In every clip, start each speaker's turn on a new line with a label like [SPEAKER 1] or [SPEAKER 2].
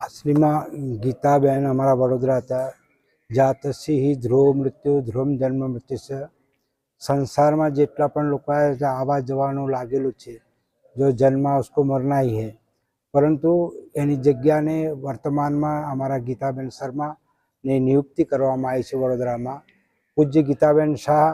[SPEAKER 1] અસલીમાં ગીતાબેન અમારા વડોદરા હતા. જાતસી હિ ધ્રુવ મૃત્યુ, ધ્રુવ જન્મ મૃત્યુ છે. સંસારમાં જેટલા પણ લોકો આવા જવાનું લાગેલું છે. જો જન્મ ઉસકો મરના હી. પરંતુ એની જગ્યાને વર્તમાનમાં અમારા ગીતાબેન શર્માને નિયુક્તિ કરવામાં આવી છે વડોદરામાં. પૂજ્ય ગીતાબેન શાહ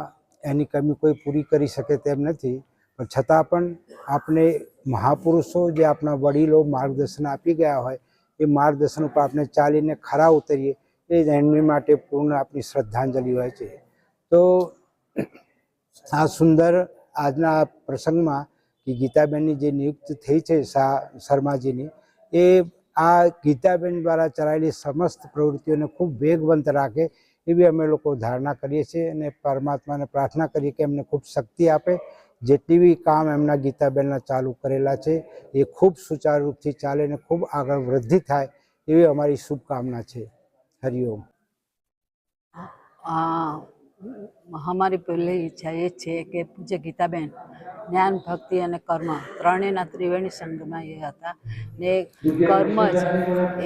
[SPEAKER 1] એની કમી કોઈ પૂરી કરી શકે તેમ નથી. પણ છતાં પણ આપણે મહાપુરુષો જે આપણા વડીલો માર્ગદર્શન આપી ગયા હોય એ માર્ગદર્શન ઉપર આપણે ચાલીને ખરા ઉતરીએ એ જ એમની માટે પૂર્ણ આપણી શ્રદ્ધાંજલિ હોય છે. તો આ સુંદર આજના પ્રસંગમાં કે ગીતાબેનની જે નિયુક્તિ થઈ છે શર્માજીની, એ આ ગીતાબેન દ્વારા ચલાવેલી સમસ્ત પ્રવૃત્તિઓને ખૂબ વેગવંત રાખે એવી અમે લોકો ધારણા કરીએ છીએ અને પરમાત્માને પ્રાર્થના કરીએ કે એમને ખૂબ શક્તિ આપે જેટલી બી કામ એમના ગીતાબેનના ચાલુ કરેલા છે, એ ખૂબ સુચારુરૂપથી ચાલે અને ખૂબ આગળ વૃદ્ધિ થાય એવી અમારી શુભકામના છે. હરિઓમ
[SPEAKER 2] અમારી પહેલી ઈચ્છા એ છે કે પૂજ્ય ગીતાબેન, જ્ઞાન, ભક્તિ અને કર્મ ત્રણેયના ત્રિવેણી સંઘમાં એ હતા. ને કર્મ જ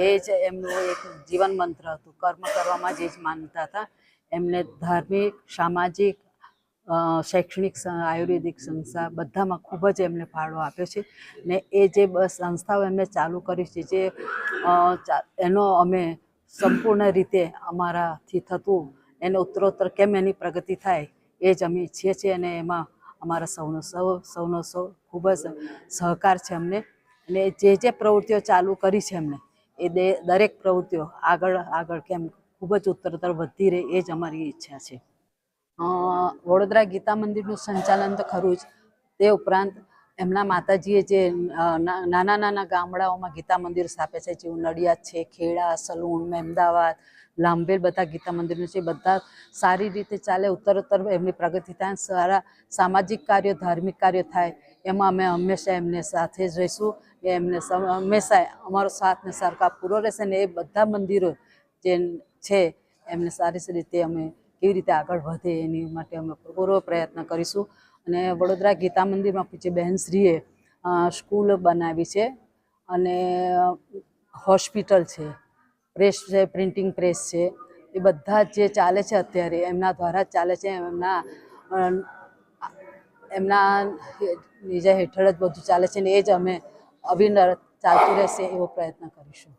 [SPEAKER 2] એ જ એમનું એક જીવન મંત્ર હતું. કર્મ કરવામાં જ એ જ માનતા હતા, એમને ધાર્મિક, સામાજિક શૈક્ષણિક આયુર્વેદિક સંસ્થા બધામાં ખૂબ જ એમને ફાળો આપ્યો છે ને એ જે સંસ્થાઓ એમને ચાલુ કરી છે, જે એનો અમે સંપૂર્ણ રીતે અમારાથી થતું, એને ઉત્તરોત્તર કેમ એની પ્રગતિ થાય એ જ અમે ઈચ્છીએ છીએ અને એમાં અમારા સૌનો સૌ સૌનો સૌ ખૂબ જ સહકાર છે અમને અને જે જે પ્રવૃત્તિઓ ચાલુ કરી છે એમને, એ દરેક પ્રવૃત્તિઓ આગળ આગળ કેમ ખૂબ જ ઉત્તરોત્તર વધતી રહે એ જ અમારી ઈચ્છા છે. વડોદરા ગીતા મંદિરનું સંચાલન તો ખરું જ. તે ઉપરાંત એમના માતાજીએ જે નાના નાના ગામડાઓમાં ગીતા મંદિર સ્થાપ્યા છે, જેવું નડિયાદ છે, ખેડા, સલૂણ, મહેમદાવાદ લાંબેલ બધા ગીતા મંદિરનો છે. બધા સારી રીતે ચાલે, ઉત્તરોત્તર એમની પ્રગતિ થાય સારા સામાજિક કાર્યો, ધાર્મિક કાર્યો થાય, એમાં અમે હંમેશા એમને સાથે જ રહીશું. એ એમને હંમેશા અમારો સાથ ને સરકાર પૂરો રહેશે, ને એ બધા મંદિરો જે છે, એમને સારી રીતે અમે કેવી રીતે આગળ વધે એની માટે અમે પૂરો પ્રયત્ન કરીશું. અને વડોદરા ગીતા મંદિરમાં પૂછે બહેનશ્રીએ સ્કૂલ બનાવી છે અને હોસ્પિટલ છે, પ્રેસ છે, પ્રિન્ટિંગ પ્રેસ છે. એ બધા જ ચાલે છે અત્યારે એમના દ્વારા જ ચાલે છે. એમના એમના નીચે હેઠળ જ બધું ચાલે છે ને એ જ અમે અવિરત ચાલતું રહેશે એવો પ્રયત્ન કરીશું.